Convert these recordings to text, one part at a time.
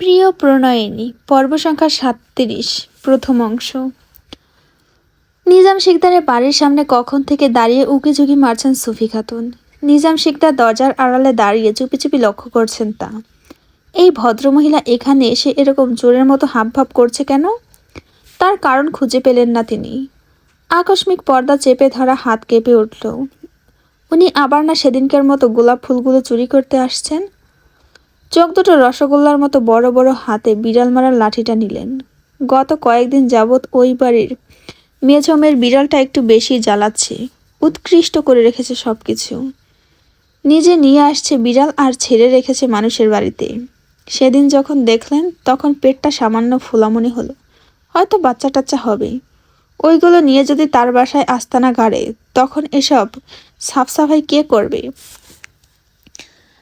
প্রিয় প্রণয়িনী, পর্ব সংখ্যা সাতত্রিশ, প্রথম অংশ। নিজাম শিকদারের বাড়ির সামনে কখন থেকে দাঁড়িয়ে উকি ঝুঁকি মারছেন সুফি খাতুন? নিজাম শিকদার দরজার আড়ালে দাঁড়িয়ে চুপি চুপি লক্ষ্য করছেন তা। এই ভদ্রমহিলা এখানে এসে এরকম জোরের মতো হাবভাব করছে কেন? তার কারণ খুঁজে পেলেন না তিনি। আকস্মিক পর্দা চেপে ধরা হাত কেঁপে উঠল। উনি আবার না সেদিনকার মতো গোলাপ ফুলগুলো চুরি করতে আসছেন? চোখ দুটো রসগোল্লার মতো বড় বড় হাতে বিড়াল মারার লাঠিটা নিলেন। গত কয়েকদিন যাবৎ ওই বাড়ির মেঝমের বিড়ালটা একটু বেশি জ্বালাচ্ছে, উৎকৃষ্ট করে রেখেছে সব কিছু নিজে নিয়ে আসছে বিড়াল আর ছেড়ে রেখেছে মানুষের বাড়িতে। সেদিন যখন দেখলেন, তখন পেটটা সামান্য ফুলামনি হলো। হয়তো বাচ্চা টাচ্চা হবে। ওইগুলো নিয়ে যদি তার বাসায় আস্তানা গাড়ে, তখন এসব সাফসাফাই কে করবে?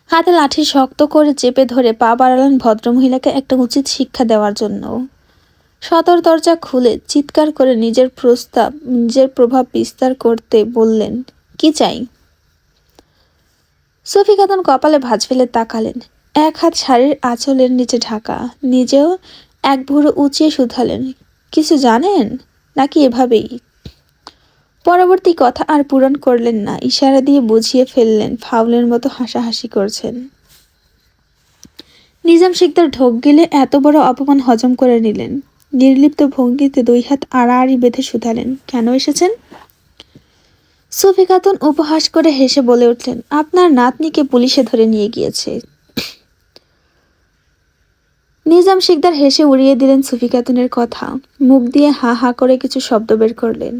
হাতে লাঠি শক্ত করে চেপে ধরে পা বাড়ালেন ভদ্রমহিলাকে একটা উচিত শিক্ষা দেওয়ার জন্য। সদর দরজা খুলে চিৎকার করে নিজের প্রস্তাব, নিজের প্রভাব বিস্তার করতে বললেন, কি চাই? সফি খাতুন কপালে ভাঁজ ফেলে তাকালেন। এক হাত শাড়ির আঁচলের নিচে ঢাকা, নিজেও এক ভুরো উঁচিয়ে শুধালেন। কিছু জানেন? নাকি এভাবেই পরবর্তী কথা আর পূরণ করলেন না। ইশারা দিয়ে বুঝিয়ে ফেললেন, ফাউলের মতো হাসাহাসি করছেন। নিজাম শিকদার ঢোক গেলে এত বড় অপমান হজম করে নিলেন। নির্লিপ্ত ভঙ্গিতে দুই হাত আড়াআড়ি বেঁধে শুধালেন। কেন এসেছেন? সুফি খাতুন উপহাস করে হেসে বলে উঠলেন, আপনার নাতনিকে পুলিশে ধরে নিয়ে গিয়েছে। নিজাম শিকদার হেসে উড়িয়ে দিলেন সুফি খাতুনের কথা। মুখ দিয়ে হা হা করে কিছু শব্দ বের করলেন।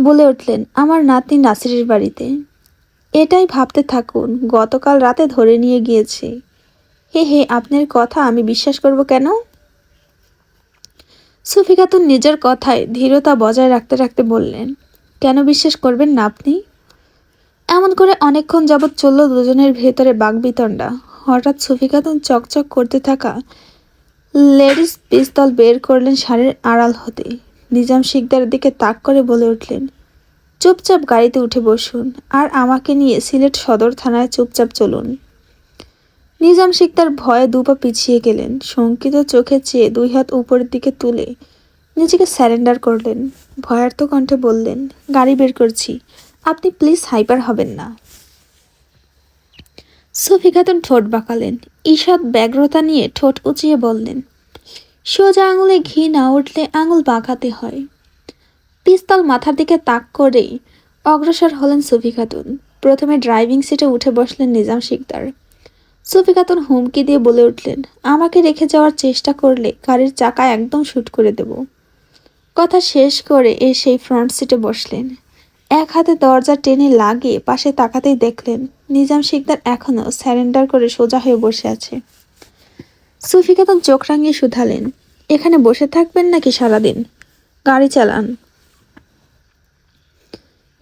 বলে উঠলেন, আমার নাতনি নাসিরের বাড়িতে। এটাই ভাবতে থাকুন, গতকাল রাতে ধরে নিয়ে গিয়েছে। হে হে, আপনার কথা আমি বিশ্বাস করব কেন? সুফি খাতুন নিজের কথায় ধীরতা বজায় রাখতে রাখতে বললেন, কেন বিশ্বাস করবেন না আপনি? এমন করে অনেকক্ষণ যাবৎ চলল দুজনের ভেতরে বাগবিতণ্ডা। হঠাৎ সুফি খাতুন চকচক করতে থাকা লেডিস পিস্তল বের করলেন শাড়ির আড়াল হতে। নিজাম শিকদারের দিকে তাক করে বলে উঠলেন, চুপচাপ গাড়িতে উঠে বসুন আর আমাকে নিয়ে সিলেট সদর থানায় চুপচাপ চলুন। নিজাম শিকদার ভয়ে দুপা পিছিয়ে গেলেন, শঙ্কিত চোখে চেয়ে দুই হাত উপরের দিকে তুলে নিজেকে স্যারেন্ডার করলেন। ভয়ার্থ কণ্ঠে বললেন, গাড়ি বের করছি, আপনি প্লিজ হাইপার হবেন না। সফি খাতুন ঠোঁট বাঁকালেন, ঈষৎ ব্যগ্রতা নিয়ে ঠোঁট উঁচিয়ে বললেন সোজা আঙুলে ঘি না উঠলে আঙুল বাঁকাতে হয়। পিস্তল মাথার দিকে তাক করেই অগ্রসর হলেন সুফি খাতুন প্রথমে ড্রাইভিং সিটে উঠে বসলেন নিজাম শিকদার। সুফি খাতুন হুমকি দিয়ে বলে উঠলেন, আমাকে রেখে যাওয়ার চেষ্টা করলে গাড়ির চাকা একদম শুট করে দেব। কথা শেষ করে এ সেই ফ্রন্ট সিটে বসলেন। এক হাতে দরজা টেনে লাগিয়ে পাশে তাকাতেই দেখলেন নিজাম শিকদার এখনও স্যারেন্ডার করে সোজা হয়ে বসে আছে। সুফি খাতুন চোখ রাঙিয়ে শুধালেন। এখানে বসে থাকবেন নাকি সারাদিন? গাড়ি চালান।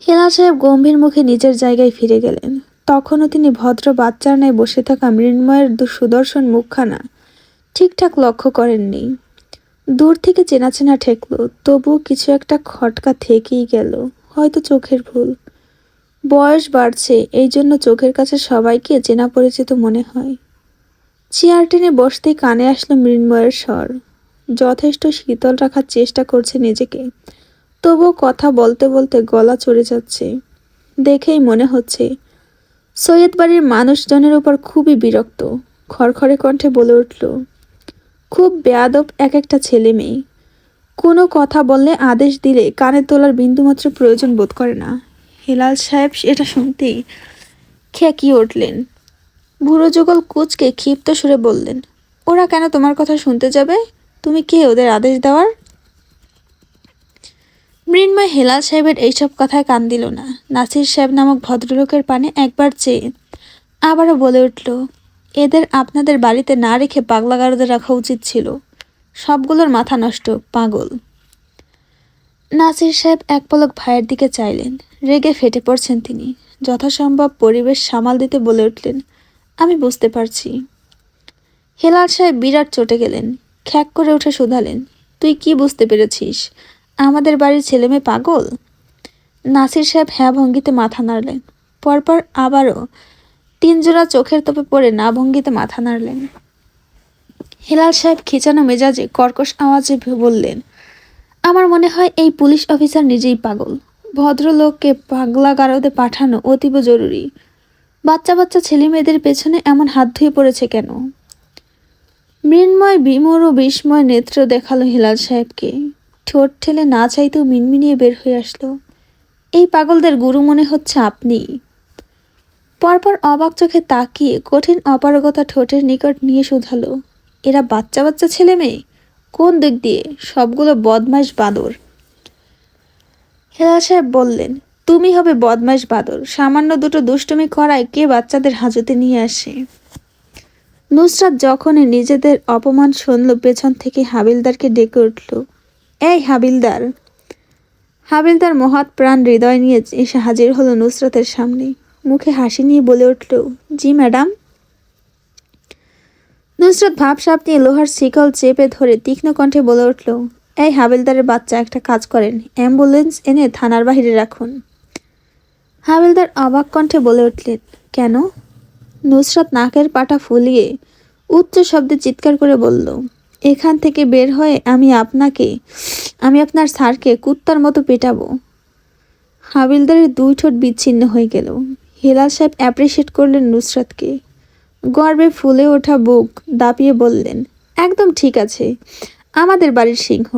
হেলাল সাহেব গম্ভীর মুখে নিজের জায়গায় ফিরে গেলেন। তখনও তিনি ভদ্র বাচ্চার ন্যায় বসে থাকা মৃন্ময়ের সুদর্শন মুখখানা ঠিকঠাক লক্ষ্য করেননি। দূর থেকে চেনা চেনা ঠেকল, তবুও কিছু একটা খটকা থেকেই গেল, হয়তো চোখের ভুল। বয়স বাড়ছে এই জন্য চোখের কাছে সবাইকে চেনা পরিচিত মনে হয়। চেয়ার টেনে বসতেই কানে আসলো মৃন্ময়ের স্বর। যথেষ্ট শীতল রাখার চেষ্টা করছে নিজেকে। তবুও কথা বলতে বলতে গলা চড়ে যাচ্ছে। দেখেই মনে হচ্ছে, সৈয়দ বাড়ির মানুষজনের উপর খুবই বিরক্ত, খড়খড়ে কণ্ঠে বলে উঠল, খুব বেয়াদব এক একটা ছেলে মেয়ে। কোনো কথা বললে আদেশ দিলে কানে তোলার বিন্দুমাত্র প্রয়োজন বোধ করে না। হেলাল সাহেব এটা শুনতেই খেকিয়ে উঠলেন। বুড়ো যুগল কুচকে ক্ষিপ্ত সুরে বললেন, ওরা কেন তোমার কথা শুনতে যাবে? তুমি কে ওদের আদেশ দেওয়ার? মৃন্ময় হেলাল সাহেবের এইসব কথায় কান দিল না। নাসির সাহেব নামক ভদ্রলোকের পানে একবার চেয়ে আবারও বলে উঠল, এদের আপনাদের বাড়িতে না রেখে পাগলাগারদে রাখা উচিত ছিল। সবগুলোর মাথা নষ্ট, পাগল। নাসির সাহেব এক পলক ভাইয়ের দিকে চাইলেন। রেগে ফেটে পড়ছেন তিনি। যথাসম্ভব পরিবেশ সামাল দিতে বলে উঠলেন আমি বুঝতে পারছি। হেলাল সাহেব বিরাট চটে গেলেন, খ্যাক করে উঠে শুধালেন, তুই কি বুঝতে পেরেছিস? আমাদের বাড়ির ছেলেমেয়ে পাগল? নাসির সাহেব হ্যাঁ ভঙ্গিতে মাথা নাড়লেন। পরপর আবারও তিনজোড়া চোখের তোপে পড়ে না ভঙ্গিতে মাথা নাড়লেন। হেলাল সাহেব খিচানো মেজাজে কর্কশ আওয়াজে বললেন, আমার মনে হয় এই পুলিশ অফিসার নিজেই পাগল। ভদ্রলোককে পাগলা গারদে পাঠানো অতীব জরুরি। বাচ্চা বাচ্চা ছেলে মেয়েদের পেছনে এমন হাত ধুয়ে পড়েছে কেন? মৃন্ময় বিমর ও বিস্ময় নেত্র দেখাল হেলাল সাহেবকে। ঠোঁট ঠেলে না চাইতেও মিনমিনিয়ে বের হয়ে আসলো। এই পাগলদের গুরু মনে হচ্ছে আপনি। পরপর অবাক চোখে তাকিয়ে কঠিন অপারগতা ঠোঁটের নিকট নিয়ে শুধালো। এরা বাচ্চা বাচ্চা ছেলে মেয়ে? কোন দিক দিয়ে? সবগুলো বদমাইশ বাঁদর। হেলাল সাহেব বললেন তুমি হবে বদমাইশ বাদর সামান্য দুটো দুষ্টুমি করায় কে বাচ্চাদের হাজতে নিয়ে আসে? নুসরাত যখনই নিজেদের অপমান শুনল, পেছন থেকে হাবিলদারকে ডেকে উঠল, এই হাবিলদার। হাবিলদার মহৎ প্রাণ হৃদয় নিয়ে এসে হাজির হলো নুসরাতের সামনে। মুখে হাসি নিয়ে বলে উঠল, জি, ম্যাডাম। নুসরাত ভাবসাপ নিয়ে লোহার শিকল চেপে ধরে তীক্ষ্ণ কণ্ঠে বলে উঠল, এই হাবিলদারের বাচ্চা একটা কাজ করেন, অ্যাম্বুলেন্স এনে থানার বাহিরে রাখুন। হাবিলদার অবাক কণ্ঠে বলে উঠলেন, কেন? নুসরাত নাকের পাটা ফুলিয়ে উচ্চ শব্দে চিৎকার করে বলল, এখান থেকে বের হয়ে আমি আপনাকে, আমি আপনার স্যারকে কুত্তার মতো পেটাবো। হাবিলদারের দুই ঠোঁট বিচ্ছিন্ন হয়ে গেল। হেলাল সাহেব অ্যাপ্রিসিয়েট করলেন নুসরাতকে। গর্বে ফুলে ওঠা বুক দাপিয়ে বললেন, একদম ঠিক আছে, আমাদের বাড়ির সিংহ।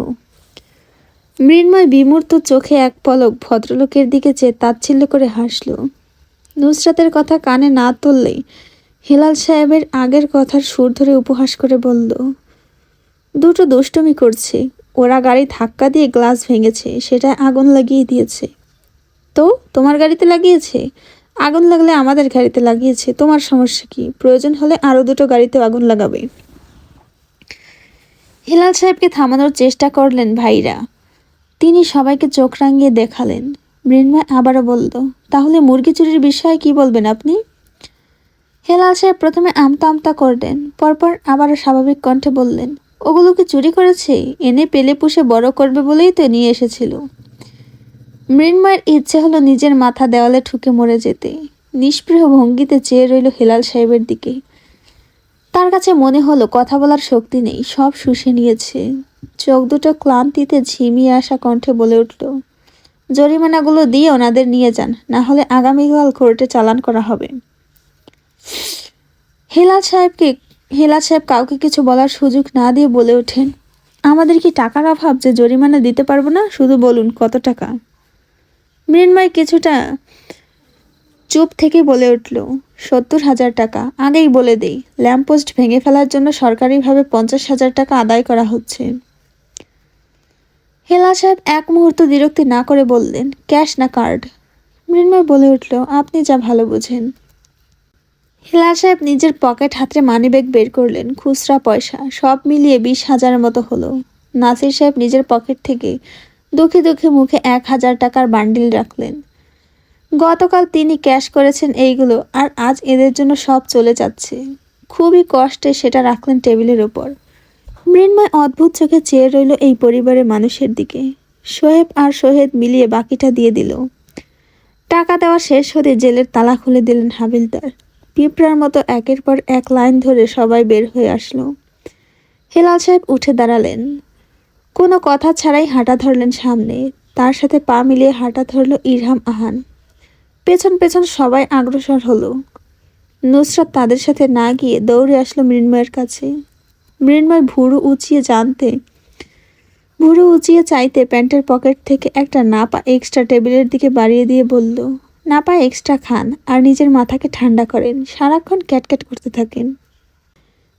মৃন্ময় বিমূর্ত চোখে এক পলক ভদ্রলোকের দিকে চেয়ে তাচ্ছিল্য করে হাসল। নুসরাতের কথা কানে না তুললেই হেলাল সাহেবের আগের কথার সুর ধরে উপহাস করে বলল, দুটো দুষ্টমি করছে। ওরা গাড়ি ধাক্কা দিয়ে গ্লাস ভেঙেছে সেটা আগুন লাগিয়ে দিয়েছে। তো, তোমার গাড়িতে লাগিয়েছে? আগুন লাগলে আমাদের গাড়িতে লাগিয়েছে। তোমার সমস্যা কি? প্রয়োজন হলে আরও দুটো গাড়িতে আগুন লাগাবে। হেলাল সাহেবকে থামানোর চেষ্টা করলেন ভাইরা। তিনি সবাইকে চোখ রাঙিয়ে দেখালেন। মৃন্ময় আবারও বলল, তাহলে মুরগি চুরির বিষয়ে কি বলবেন আপনি? হেলাল সাহেব প্রথমে আমতা আমতা করলেন, পরপর আবারও স্বাভাবিক কণ্ঠে বললেন ওগুলোকে চুরি করেছে? এনে পেলে পুষে বড় করবে বলেই তো নিয়ে এসেছিল। মৃন্ময়ের ইচ্ছে হলো নিজের মাথা দেওয়ালে ঠুকে মরে যেতে। নিষ্পৃহ ভঙ্গিতে চেয়ে রইল হেলাল সাহেবের দিকে। তার কাছে মনে হলো, কথা বলার শক্তি নেই, সব শুষে নিয়েছে। চোখ দুটো ক্লান্তিতে ঝিমিয়ে আসা কণ্ঠে বলে উঠল, জরিমানাগুলো দিয়ে ওনাদের নিয়ে যান, না হলে আগামীকাল কোর্টে চালান করা হবে। হেলাল সাহেবকে, হেলাল সাহেব কাউকে কিছু বলার সুযোগ না দিয়ে বলে ওঠেন, আমাদের কি টাকার অভাব যে জরিমানা দিতে পারব না? শুধু বলুন, কত টাকা? মৃন্ময় কিছুটা চুপ থেকে বলে উঠল, সত্তর হাজার টাকা, আগেই বলে দেই, ল্যাম্পপোস্ট ভেঙে ফেলার জন্য সরকারিভাবে পঞ্চাশ হাজার টাকা আদায় করা হচ্ছে। হেলা সাহেব এক মুহূর্ত বিরক্তি না করে বললেন, ক্যাশ না কার্ড? মৃন্ময় বলে উঠল, আপনি যা ভালো বুঝেন। হেলা সাহেব নিজের পকেট হাতে মানিব্যাগ বের করলেন, খুচরা পয়সা, সব মিলিয়ে বিশ হাজারের মতো হলো। নাসির সাহেব নিজের পকেট থেকে দুঃখে দুঃখে মুখে এক হাজার টাকার বান্ডিল রাখলেন। গতকাল তিনি ক্যাশ করেছেন এইগুলো, আর আজ এদের জন্য সব চলে যাচ্ছে। খুবই কষ্টে সেটা রাখলেন টেবিলের ওপর মৃন্ময় অদ্ভুত চোখে চেয়ে রইল এই পরিবারের মানুষের দিকে। সোহেব আর সোহেদ মিলিয়ে বাকিটা দিয়ে দিল। টাকা দেওয়া শেষ হতে জেলের তালা খুলে দিলেন হাবিলদার। পিঁপড়ার মতো একের পর এক লাইন ধরে সবাই বের হয়ে আসলো। হেলাল সাহেব উঠে দাঁড়ালেন। কোনো কথা ছাড়াই হাঁটা ধরলেন সামনে। তার সাথে পা মিলিয়ে হাঁটা ধরল ইরহাম আহান। পেছন পেছন সবাই আগ্রসর হলো। নুসরাত তাদের সাথে না গিয়ে দৌড়ে আসলো মৃন্ময়ের কাছে। মৃন্ময় ভুরু উঁচিয়ে জানতে, ভুরু উঁচিয়ে চাইতে প্যান্টের পকেট থেকে একটা নাপা এক্সট্রা টেবিলের দিকে বাড়িয়ে দিয়ে বলল, নাপা এক্সট্রা খান আর নিজের মাথাকে ঠান্ডা করেন, সারাক্ষণ ক্যাটক্যাট করতে থাকেন।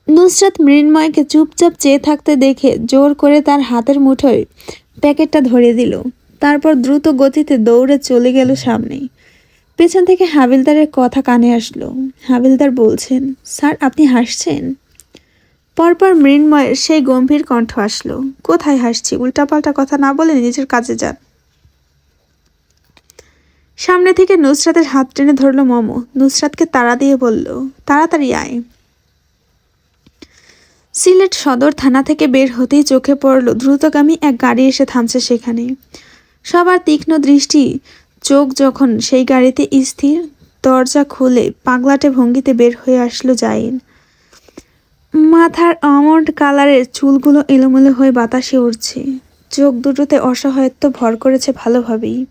নুসরাত মৃন্ময়কে চুপচাপ চেয়ে থাকতে দেখে জোর করে তার হাতের মুঠোয় প্যাকেটটা ধরিয়ে দিল। তারপর দ্রুত গতিতে দৌড়ে চলে গেল সামনে। পেছন থেকে হাবিলদারের কথা কানে আসলো। হাবিলদার বলছেন, স্যার, আপনি হাসছেন? পরপর মৃন্ময়ের সেই গম্ভীর কণ্ঠ আসলো। কোথায় হাসছি? উল্টাপাল্টা কথা না বলে নিজের কাজে যান। সামনে থেকে নুসরাতের হাত টেনে ধরলো মমো। নুসরাতকে তাড়া দিয়ে বলল, তাড়াতাড়ি আয়। সিলেট সদর থানা থেকে বের হতেই চোখে পড়ল, দ্রুতগামী এক গাড়ি এসে থামছে সেখানে। সবার তীক্ষ্ণ দৃষ্টি, চোখ যখন সেই গাড়িতে স্থির, দরজা খুলে পাগলাটে ভঙ্গিতে বের হয়ে আসলো জাইন। মাথার আমন্ড কালারের চুলগুলো এলোমেলো হয়ে বাতাসে উড়ছে। চোখ দুটোতে অসহায়ত্ব ভর করেছে ভালোভাবেই।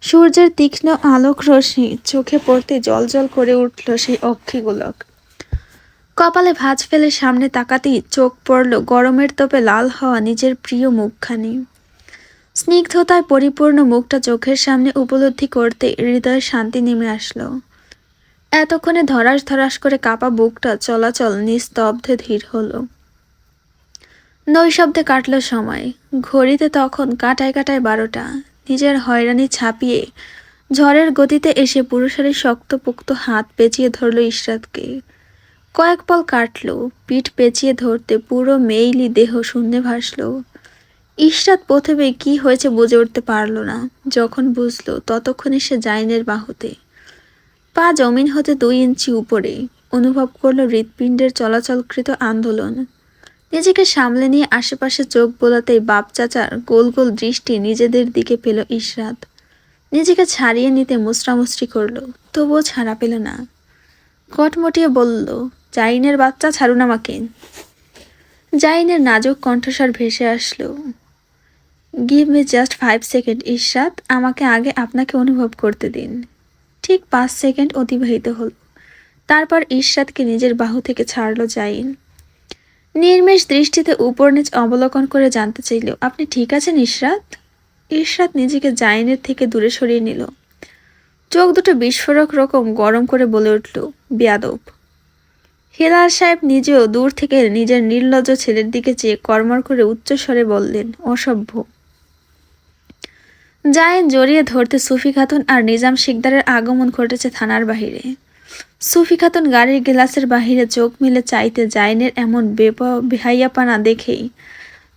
সূর্যের তীক্ষ্ণ আলোক রশ্মি চোখে পড়তে জলজল করে উঠল সেই অক্ষিগোলক। কপালে ভাঁজ ফেলে সামনে তাকাতেই চোখ পড়ল গরমের তোপে লাল হওয়া নিজের প্রিয় মুখখানি। স্নিগ্ধতায় পরিপূর্ণ মুখটা চোখের সামনে উপলব্ধি করতে হৃদয়ে শান্তি নেমে আসলো। এতক্ষণে ধরাস ধরাস করে কাপা বুকটা চলাচল নিস্তব্ধে ধীর হলো। নৈশব্দে কাটল সময়। ঘড়িতে তখন কাটায় কাটায় বারোটা। নিজের হয়রানি ছাপিয়ে ঝড়ের গতিতে এসে পুরুষের শক্তপোক্ত হাত পেঁচিয়ে ধরল ইশরাতকে। কয়েক পল কাটল, পিঠ পেঁচিয়ে ধরতে পুরো মেইলি দেহ শূন্যে ভাসল। ইশরাত প্রথমে কি হয়েছে বুঝে উঠতে পারল না। যখন বুঝলো, ততক্ষণে সে জাইনের বাহুতে পা জমিন হতে দুই ইঞ্চি উপরে অনুভব করল হৃৎপিণ্ডের চলাচলকৃত আন্দোলন। নিজেকে সামলে নিয়ে আশেপাশে চোখ বোলাতেই বাপ চাচার গোল গোল দৃষ্টি নিজেদের দিকে পেল ইশরাত। নিজেকে ছাড়িয়ে নিতে মুচড়ামুচড়ি করল, তবুও ছাড়া পেল না। কটমটিয়ে বলল, জাইনের বাচ্চা ছাড়ুন আমাকে। জাইনের নাজুক কণ্ঠস্বর ভেসে আসলো give me just five second Ishrat, আমাকে আগে আপনাকে অনুভব করতে দিন। ঠিক পাঁচ সেকেন্ড অতিবাহিত হল। তারপর ইশরাতকে নিজের বাহু থেকে ছাড়লো জাইন। নির্মেষ দৃষ্টিতে উপর নিচ অবলোকন করে জানতে চাইল, আপনি ঠিক আছেন ইশরাত ইশরাত নিজেকে জাইনের থেকে দূরে সরিয়ে নিল। চোখ দুটো বিস্ফোরক রকম গরম করে বলে উঠল, বেয়াদব। হেলাল সাহেব নিজেও দূর থেকে নিজের নির্লজ্জ ছেলের দিকে চেয়ে কর্মর করে উচ্চস্বরে বললেন, অসভ্য। জায়েন জড়িয়ে ধরতে সুফি খাতুন আর নিজাম শিকদারের আগমন ঘটেছে থানার বাহিরে। সুফি খাতুন গাড়ির গ্লাসের বাহিরে চোখ মিলে চাইতে জাইনের এমন বেহাইয়াপানা দেখেই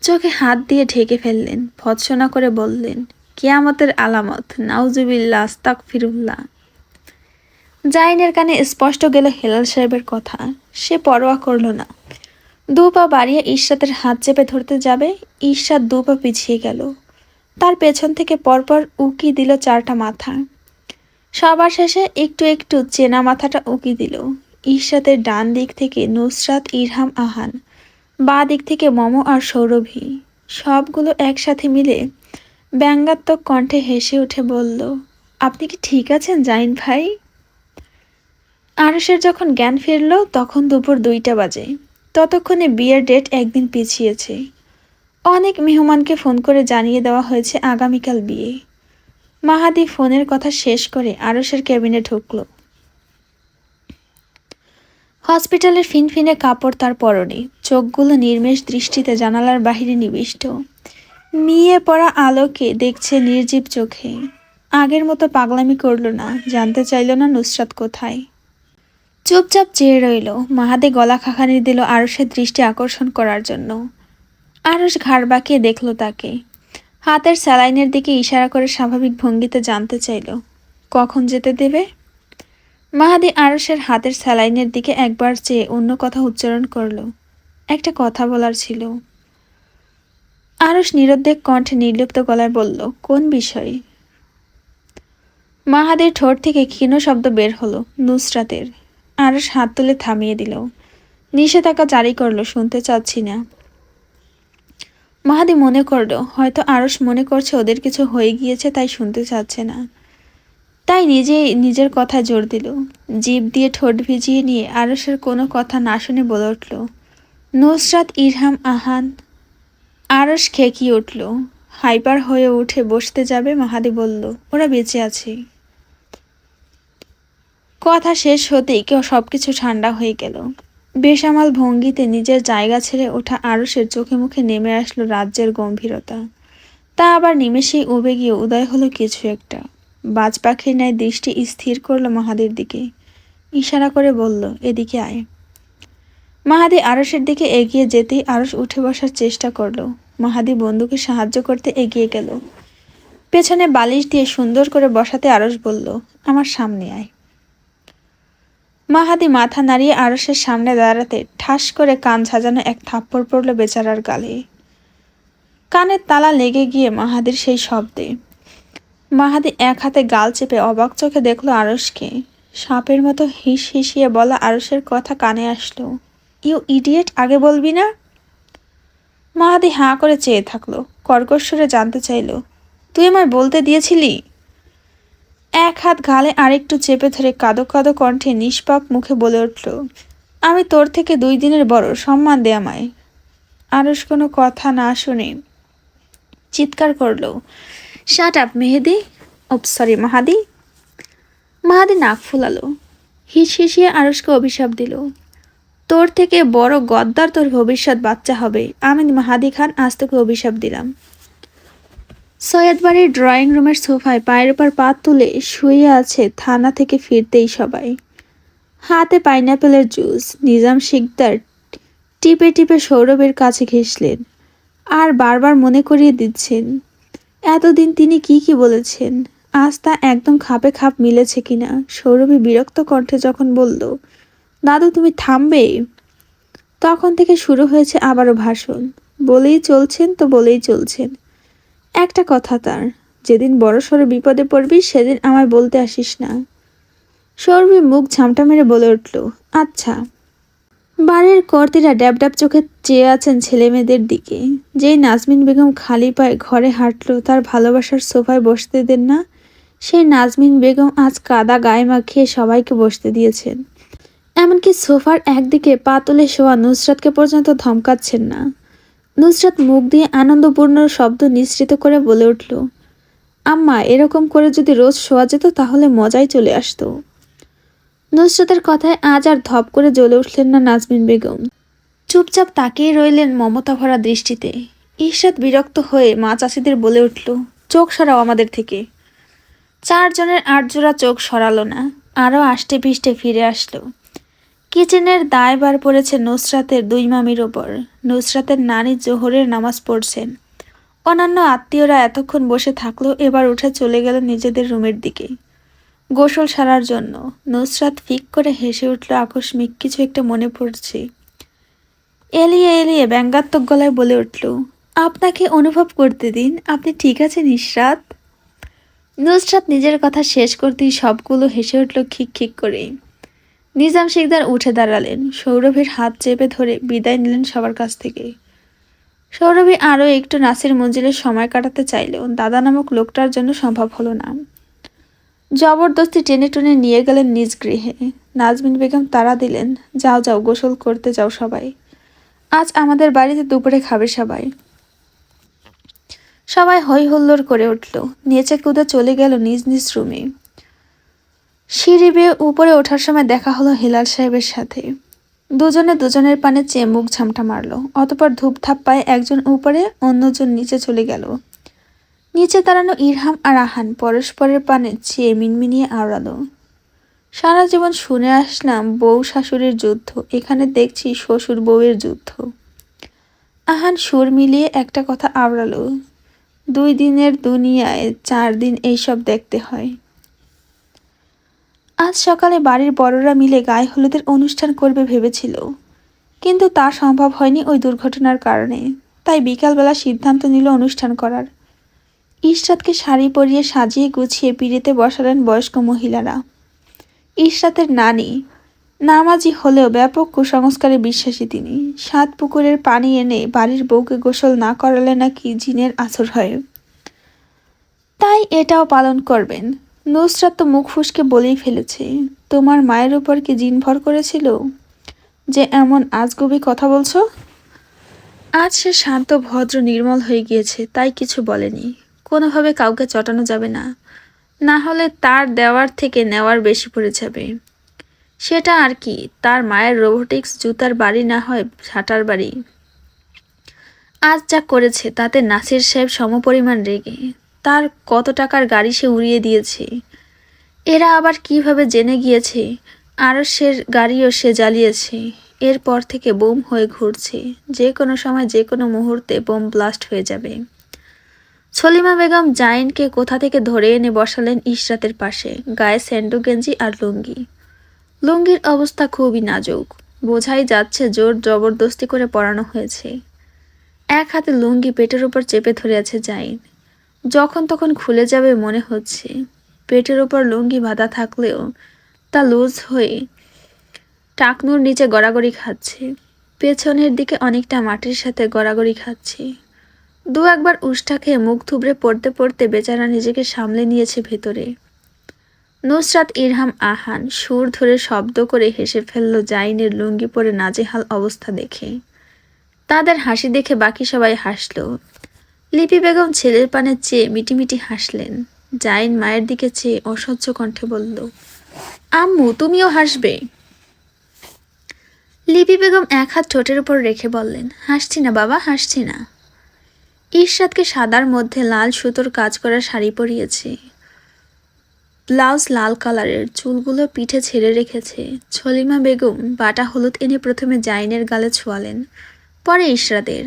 চোখে হাত দিয়ে ঢেকে ফেললেন, ভৎসনা করে বললেন, কেয়ামতের আলামত নাউজুবিল্লা আস্তাক ফিরুল্লাহ জাইনের কানে স্পষ্ট গেল হেলাল সাহেবের কথা, সে পরোয়া করল না। দু পা বাড়িয়ে ঈর্ষাদের হাত চেপে ধরতে যাবে ঈর্ষাদ দু পা পিছিয়ে গেল। তার পেছন থেকে পরপর উকি দিল চারটা মাথা। সবার শেষে একটু একটু চেনা মাথাটা উকি দিল। ঈর্ষাদের ডান দিক থেকে নুসরাত, ইরহাম, আহান, বা দিক থেকে মম আর সৌরভী, সবগুলো একসাথে মিলে ব্যঙ্গাত্মক কণ্ঠে হেসে উঠে বলল, আপনি কি ঠিক আছেন, জাইন ভাই? আরসের যখন জ্ঞান ফিরল, তখন দুপুর দুইটা বাজে। ততক্ষণে বিয়ের ডেট একদিন পিছিয়েছে। অনেক মেহমানকে ফোন করে জানিয়ে দেওয়া হয়েছে আগামীকাল বিয়ে। মাহাদি ফোনের কথা শেষ করে আরসের ক্যাবিনে ঢুকল। হসপিটালের ফিনফিনে কাপড় তার পরনে, চোখগুলো নির্মেষ দৃষ্টিতে জানালার বাহিরে নিবিষ্ট। মিয়ে পড়া আলোকে দেখছে নির্জীব চোখে। আগের মতো পাগলামি করল না, জানতে চাইল না নুসরাত কোথায়। চুপচাপ চেয়ে রইল, মাহাদে গলা খাখানি দিল আরসের দৃষ্টি আকর্ষণ করার জন্য। আরস ঘাড় বাঁকিয়ে দেখল তাকে। হাতের স্যালাইনের দিকে ইশারা করে স্বাভাবিক ভঙ্গিতে জানতে চাইল, কখন যেতে দেবে? মাহাদি আরসের হাতের স্যালাইনের দিকে একবার চেয়ে অন্য কথা উচ্চারণ করল। একটা কথা বলার ছিল। আরস নিরুদ্বেগ কণ্ঠে নির্লিপ্ত গলায় বলল, কোন বিষয়ে? মাহাদের ঠোঁট থেকে ক্ষীণ শব্দ বের হলো নুসরাতের। আরস হাত তুলে থামিয়ে দিল। নিষেধাজ্ঞা জারি করল, শুনতে চাচ্ছি না। মাহাদি মনে করল, হয়তো আরস মনে করছে ওদের কিছু হয়ে গিয়েছে, তাই শুনতে চাচ্ছে না। তাই নিজেই নিজের কথা জোর দিল। জিভ দিয়ে ঠোঁট ভিজিয়ে নিয়ে আরসের কোনো কথা না শুনে বলে উঠল, নুসরাত, ইরহাম, আহান। আরস খেকিয়ে উঠল। হাইপার হয়ে উঠে বসতে যাবে, মাহাদি বলল, ওরা বেঁচে আছে। কথা শেষ হতেই কেউ সব কিছু ঠান্ডা হয়ে গেল। বেসামাল ভঙ্গিতে নিজের জায়গা ছেড়ে ওঠা আরসের চোখে মুখে নেমে আসলো রাজ্যের গম্ভীরতা। তা আবার নিমেষেই উবে গিয়ে উদয় হলো কিছু একটা। বাজ পাখির ন্যায় দৃষ্টি স্থির করল মাহাদির দিকে। ইশারা করে বলল, এদিকে আয়। মাহাদি আরসের দিকে এগিয়ে যেতেই আরস উঠে বসার চেষ্টা করল। মাহাদি বন্ধুকে সাহায্য করতে এগিয়ে গেল। পেছনে বালিশ দিয়ে সুন্দর করে বসাতে আরস বলল, আমার সামনে আয়। মাহাদি মাথা নাড়িয়ে আরসের সামনে দাঁড়াতে ঠাস করে কান ঝাঁঝানো এক থাপ্পড় পড়ল বেচারার গালে। কানের তালা লেগে গিয়ে মাহাদির সেই শব্দে। মাহাদি এক হাতে গাল চেপে অবাক চোখে দেখল আরসকে সাপের মতো হিস হিসিয়ে বলা আরসের কথা কানে আসলো। ইউ ইডিয়েট, আগে বলবি না? মাহাদি হাঁ করে চেয়ে থাকল কর্কশ্বরে জানতে চাইলো, তুই আমায় বলতে দিয়েছিলি? এক হাত গালে আরেকটু চেপে ধরে কাদো কাদো কণ্ঠে নিষ্পাপ মুখে বলে উঠল, আমি তোর থেকে দুই দিনের বড়, সম্মান দে আমায়। আরস কোনো কথা না শুনে চিৎকার করল শাট আপ মেহেদি। ও সরি মাহাদি। মাহাদি নাক ফুলালো হিস হিসিয়ে আরসকে অভিশাপ দিল, তোর থেকে বড় গদ্দার তোর ভবিষ্যৎ বাচ্চা হবে। আমি মাহাদি খান, আজ তোকে অভিশাপ দিলাম। সৈয়দ বাড়ির ড্রয়িং রুমের সোফায় পায়ের উপর পা তুলে শুয়ে আছে থানা থেকে ফিরতেই সবাই। হাতে পাইনাপেলের জুস, নিজাম শিকদার টিপে টিপে সৌরভের কাছে ঘেসলেন আর বারবার মনে করিয়ে দিচ্ছেন, এতদিন তিনি কি কি বলেছেন? আজ তা একদম খাপে খাপ মিলেছে কিনা সৌরভী বিরক্ত কণ্ঠে যখন বলল, দাদু, তুমি থামবে? তখন থেকে শুরু হয়েছে আবারও ভাষণ। বলেই চলছেন তো বলেই চলছেন। একটা কথা তার, যেদিন বড় সড়ো বিপদে পড়বি, সেদিন আমায় বলতে আসিস না। সৌরভী মুখ ঝামটা মেরে বলে উঠল আচ্ছা। বাড়ির কর্তিরা ড্যাব ড্যাব চোখে চেয়ে আছেন ছেলে মেয়েদের দিকে। যেই নাজমিন বেগম খালি পায়ে ঘরে হাঁটল, তার ভালোবাসার সোফায় বসতে দেন না, সেই নাজমিন বেগম আজ কাদা গায়ে মাখিয়ে সবাইকে বসতে দিয়েছেন। এমনকি সোফার একদিকে পা তুলে শোয়া নুসরাতকে পর্যন্ত ধমকাচ্ছেন না। নুসরাত মুখ দিয়ে আনন্দপূর্ণ শব্দ নিঃসৃত করে বলে উঠল, আম্মা, এরকম করে যদি রোজ শোয়া যেত তাহলে মজাই চলে আসতো। নুসরাতের কথায় আজ আর ধপ করে জ্বলে উঠলেন না নাজমিন বেগম। চুপচাপ তাকিয়ে রইলেন মমতা ভরা দৃষ্টিতে। ঈর্ষাদ বিরক্ত হয়ে মা চাষিদের বলে উঠল, চোখ সরাও আমাদের থেকে। চারজনের আটজোড়া চোখ সরালো না, আরও আষ্টে পিষ্টে ফিরে আসলো। কিচেনের দায়বার পড়েছে নুসরাতের দুই মামির ওপর। নুসরাতের নানি জোহরের নামাজ পড়ছেন। অন্যান্য আত্মীয়রা এতক্ষণ বসে থাকল, এবার উঠে চলে গেল নিজেদের রুমের দিকে। গোসল সারার জন্য। নুসরাত ফিক করে হেসে উঠল, আকস্মিক, কিছু একটা মনে পড়ছে। এলিয়ে এলিয়ে ব্যঙ্গাত্মক গলায় বলে উঠল, আপনাকে অনুভব করতে দিন, আপনি ঠিক আছেন ইশরাত? নুসরাত নিজের কথা শেষ করতেই সবগুলো হেসে উঠল খিক খিক করে নিজাম শিকদার উঠে দাঁড়ালেন। সৌরভের হাত চেপে ধরে বিদায় নিলেন সবার কাছ থেকে। সৌরভী আরও একটু নাসির মঞ্জিলের সময় কাটাতে চাইলেও দাদা নামক লোকটার জন্য সম্ভব হলো না। জবরদস্তি টেনে টুনে নিয়ে গেলেন নিজ গৃহে। নাজমিন বেগম তারা দিলেন, যাও যাও, গোসল করতে যাও সবাই। আজ আমাদের বাড়িতে দুপুরে খাবে সবাই। সবাই হই হুল্লোড় করে উঠল। নিচে কুদে চলে গেল নিজ নিজ রুমে। সিঁড়ি বেয়ে উপরে ওঠার সময় দেখা হলো হিলাল সাহেবের সাথে। দুজনে দুজনের পানে চেয়ে মুখ ঝামটা মারলো। অতপর ধূপ পায়ে একজন উপরে, অন্যজন নিচে চলে গেল। নিচে দাঁড়ানো ইরহাম আর আহান পরস্পরের পানে চেয়ে মিনমিনিয়ে আওড়ালো। সারা জীবন শুনে আসলাম বউ শাশুড়ির যুদ্ধ। এখানে দেখছি শ্বশুর বউয়ের যুদ্ধ। আহান সুর মিলিয়ে একটা কথা আওড়ালো। দুই দিনের দুনিয়ায় চার দিন এইসব দেখতে হয়। আজ সকালে বাড়ির বড়রা মিলে গায়ে হলুদের অনুষ্ঠান করবে ভেবেছিল। কিন্তু তা সম্ভব হয়নি ওই দুর্ঘটনার কারণে। তাই বিকালবেলা সিদ্ধান্ত নিল অনুষ্ঠান করার। ইশরাতকে শাড়ি পরিয়ে সাজিয়ে গুছিয়ে পিড়িতে বসালেন বয়স্ক মহিলারা। ইশরাতের নানি। নামাজি হলেও ব্যাপক কুসংস্কারে বিশ্বাসী তিনি। সাত পুকুরের পানি এনে বাড়ির বউকে গোসল না করালে নাকি জিনের আসর হয়। তাই এটাও পালন করবেন। নুসরাত তো মুখ ফুসকে বলেই ফেলেছে, তোমার মায়ের উপর কি জিন ভর করেছিল যে এমন আজগুবি কথা বলছো? আজ সে শান্ত, ভদ্র, নির্মল হয়ে গিয়েছে, তাই কিছু বলেনি। কোনোভাবে কাউকে চটানো যাবে না না হলে তার দেওয়ার থেকে নেওয়ার বেশি পড়ে যাবে। সেটা আর কি, তার মায়ের রোবোটিক্স, জুতার বাড়ি না হয় ঝাঁটার বাড়ি। আজ যা করেছে, তাতে নাসির সাহেব সমপরিমাণ রেগে। তার কত টাকার গাড়ি সে উড়িয়ে দিয়েছে। এরা আবার কীভাবে জেনে গিয়েছে? আর সে গাড়িও সে জ্বালিয়েছে। এরপর থেকে বোম হয়ে ঘুরছে। যে কোনো সময় যে কোনো মুহূর্তে বোম ব্লাস্ট হয়ে যাবে। সলিমা বেগম জাইনকে কোথা থেকে ধরে এনে বসালেন ইশরাতের পাশে? গায়ে স্যান্ডো গেঞ্জি আর লুঙ্গি। লুঙ্গির অবস্থা খুবই নাজুক। বোঝাই যাচ্ছে জোর জবরদস্তি করে পরানো হয়েছে। এক হাতে লুঙ্গি পেটের উপর চেপে ধরে আছে জাইন। যখন তখন খুলে যাবে মনে হচ্ছে। পেটের ওপর লুঙ্গি বাঁধা থাকলেও তা লুজ হয়ে টাকনুর নিচে গড়াগড়ি খাচ্ছে। পেছনের দিকে অনেকটা মাটির সাথে গড়াগড়ি খাচ্ছে। দু একবার উষ্ঠা খেয়ে মুখ থুবড়ে পড়তে পড়তে বেচারা নিজেকে সামলে নিয়েছে ভেতরে। নুসরাত ইরহাম আহান সুর ধরে শব্দ করে হেসে ফেলল জাইনের লুঙ্গি পরে নাজেহাল অবস্থা দেখে। তাদের হাসি দেখে বাকি সবাই হাসল। লিপি বেগম ছেলের পানের চেয়ে মিটিমিটি হাসলেন। জাইন মায়ের দিকে চেয়ে অসহ্য কণ্ঠে বলল, আম্মু, তুমিও হাসবে? লিপি বেগম এক হাত ঠোঁটের উপর রেখে বললেন, হাসছি না বাবা, হাসছি না। ঈর্ষাদকে সাদার মধ্যে লাল সুতোর কাজ করা শাড়ি পরিয়েছে। ব্লাউজ লাল কালারের, চুলগুলো পিঠে ছেড়ে রেখেছে। ছলিমা বেগম বাটা হলুদ এনে প্রথমে জাইনের গালে ছোঁয়ালেন, পরে ইশরাদের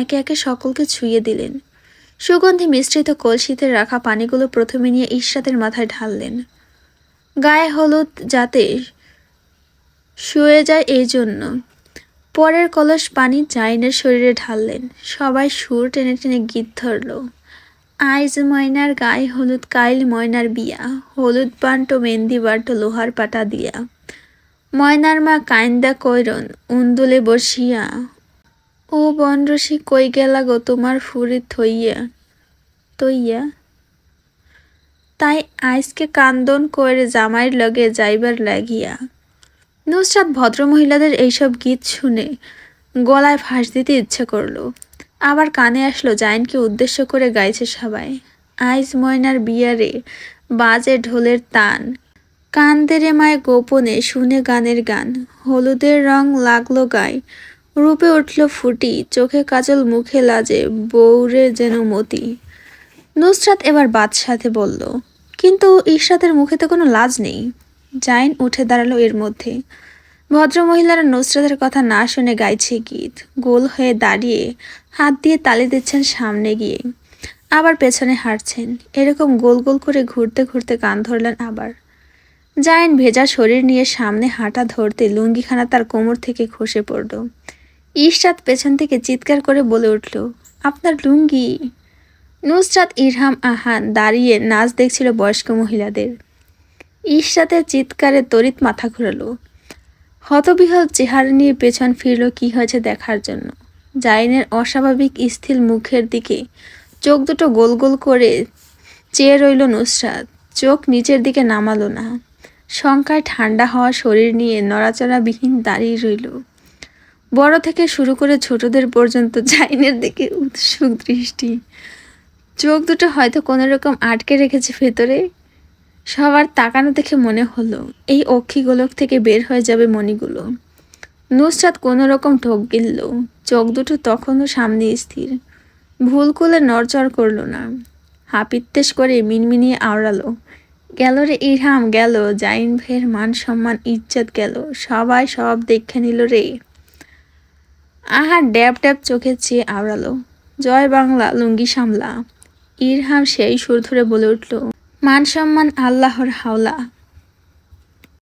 একে একে সকলকে ছুঁয়ে দিলেন। সুগন্ধি মিশ্রিত কলসিতে রাখা পানিগুলো প্রথমে নিয়ে ইশরাতের মাথায় ঢাললেন। গায়ে হলুদ যাতে শুয়ে যায় এই জন্য। পরের কলস পানি জাইনের শরীরে ঢাললেন। সবাই সুর টেনে টেনে গীত ধরল। আইজ ময়নার গায়ে হলুদ, কাইল ময়নার বিয়া। হলুদ বান্টো, মেহেন্দি বান্টো, লোহার পাটা দিয়া। ময়নার মা কাইন্দা কইরন, উন্দুলে বসিয়া ও বনরসি কই গেলা গো তোমার ফুরি থইয়া? তইয়া তাই আইসকে কান্দন কইরে জামাইয়ের লগে যাইবার লাগিয়া। নুসরাত ভদ্রমহিলাদের এইসব গীত শুনে গলায় ফাঁস দিতে ইচ্ছে করল। আবার কানে আসলো জাইনকে উদ্দেশ্য করে গাইছে সবাই। আইস ময়নার বিয়ারে বাজে ঢোলের তান। কান্দেরে মায় গোপনে শুনে গানের গান। হলুদের রং লাগল গায়ে। রূপে উঠল ফুটি, চোখে কাজল, মুখে লাজে বৌরে যেন মতি। নুসরাত এবার বাদশাতে বলল, কিন্তু ইশরাতের মুখে তো কোনো লাজ নেই। জাইন উঠে দাঁড়াল এর মধ্যে। ভদ্রমহিলারা নুসরাতের কথা না শুনে গাইছে গীত, গোল হয়ে দাঁড়িয়ে হাত দিয়ে তালি দিচ্ছেন সামনে গিয়ে। আবার পেছনে হাঁটছেন, এরকম গোল গোল করে ঘুরতে ঘুরতে কান ধরলেন আবার। জায়েন ভেজা শরীর নিয়ে সামনে হাঁটা ধরতে লুঙ্গিখানা তার কোমর থেকে খসে পড়ল। ইশরাত পেছন থেকে চিৎকার করে বলে উঠল, আপনার লুঙ্গি? নুসরাত ইরহাম আহান দাঁড়িয়ে নাচ দেখছিল বয়স্ক মহিলাদের। ইশরাতের চিৎকারে তড়িৎ মাথা ঘুরালো। হতবিহল চেহারা নিয়ে পেছন ফিরল কি হয়েছে দেখার জন্য। জাইনের অস্বাভাবিক স্থির মুখের দিকে চোখ দুটো গোল গোল করে চেয়ে রইল নুসরাত। চোখ নিচের দিকে নামালো না। শঙ্কায় ঠান্ডা হওয়া শরীর নিয়ে নড়াচড়াবিহীন দাঁড়িয়ে রইল। বড় থেকে শুরু করে ছোটদের পর্যন্ত জাইনের দিকে উৎসুক দৃষ্টি। চোখ দুটো হয়তো কোনো রকম আটকে রেখেছে ভেতরে। সবার তাকানো দেখে মনে হলো, এই অক্ষি গোলক থেকে বের হয়ে যাবে মণিগুলো। নুসরাত কোনো রকম ঠোক গিলল, চোখ দুটো তখনও সামনে স্থির। ভুল করে নড়চড় করল না। হাপিত্তেশ করে মিনমিনিয়ে আওড়ালো। গেল রে ইরহাম, গেল। জাইন ভাইয়ের মান সম্মান ইজ্জত গেল। সবাই সব দেখে নিল রে। আহার ড্যাব ড্যাব চোখে চেয়ে আওড়ালো। জয় বাংলা, লুঙ্গি সামলা। ইরহাম সেই সুর ধরে বলে উঠল, মান সম্মান আল্লাহর হাওলা।